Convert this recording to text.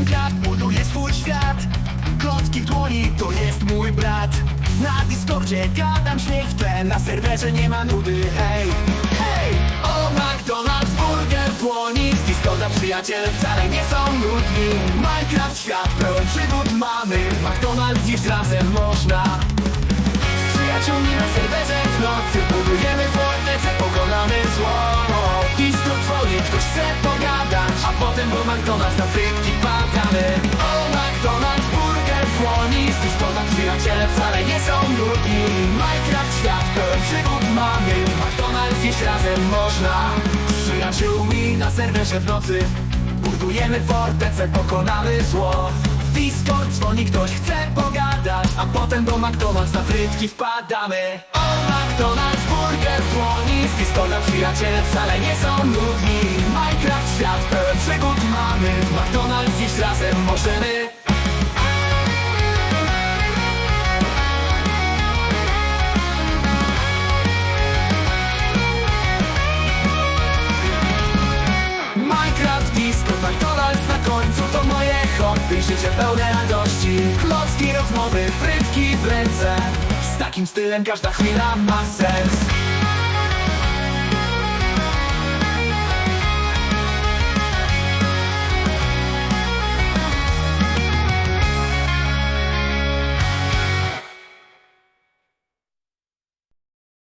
Ten brat buduje swój świat Klocki w dłoni to jest mój brat. Na Discordzie gadam śmiech w tle Na serwerze nie ma nudy, hej. Hej! O McDonald's burger w dłoni Z Discorda przyjaciele wcale nie są nudni. Minecraft świat pełen przygód mamy McDonald's jeść razem można. Z przyjaciółmi na serwerze w nocy Budujemy fortecę, pokonamy zło. I z twoje ktoś chce pogadać A potem do McDonald's na fryzję w Z Discorda przyjaciele wcale nie są nudni Minecraft świat pełen przygód mamy. McDonald's jeść razem można. Z przyjaciółmi na serwerze w nocy. Budujemy fortecę, pokonamy zło. Discord dzwoni, ktoś chce pogadać A potem do McDonald's na frytki wpadamy. O McDonald's, burger w dłoni Z Discorda przyjaciele wcale nie są nudni Minecraft świat pełen przygód mamy. McDonald's dziś razem możemy na końcu to moje hobby Życie pełne radości, klocki, rozmowy, frytki w ręce. Z takim stylem każda chwila ma sens